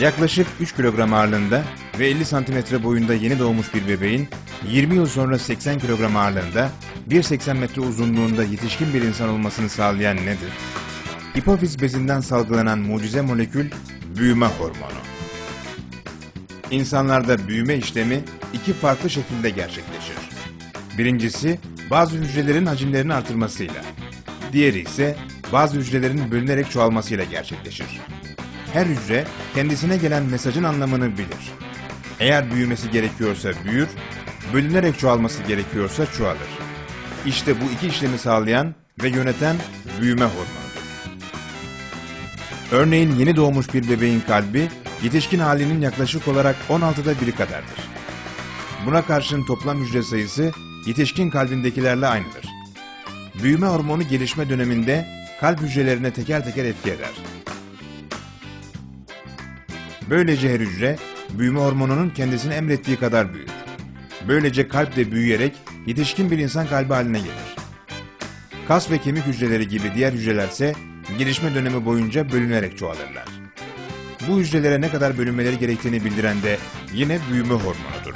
Yaklaşık 3 kilogram ağırlığında ve 50 santimetre boyunda yeni doğmuş bir bebeğin 20 yıl sonra 80 kilogram ağırlığında 1.80 metre uzunluğunda yetişkin bir insan olmasını sağlayan nedir? Hipofiz bezinden salgılanan mucize molekül büyüme hormonu. İnsanlarda büyüme işlemi iki farklı şekilde gerçekleşir. Birincisi bazı hücrelerin hacimlerini artırmasıyla. Diğeri ise bazı hücrelerin bölünerek çoğalmasıyla gerçekleşir. Her hücre kendisine gelen mesajın anlamını bilir. Eğer büyümesi gerekiyorsa büyür, bölünerek çoğalması gerekiyorsa çoğalır. İşte bu iki işlemi sağlayan ve yöneten büyüme hormonudur. Örneğin yeni doğmuş bir bebeğin kalbi yetişkin halinin yaklaşık olarak 16'da biri kadardır. Buna karşın toplam hücre sayısı yetişkin kalbindekilerle aynıdır. Büyüme hormonu gelişme döneminde kalp hücrelerine teker teker etki eder. Böylece her hücre büyüme hormonunun kendisini emrettiği kadar büyür. Böylece kalp de büyüyerek yetişkin bir insan kalbi haline gelir. Kas ve kemik hücreleri gibi diğer hücrelerse gelişme dönemi boyunca bölünerek çoğalırlar. Bu hücrelere ne kadar bölünmeleri gerektiğini bildiren de yine büyüme hormonudur.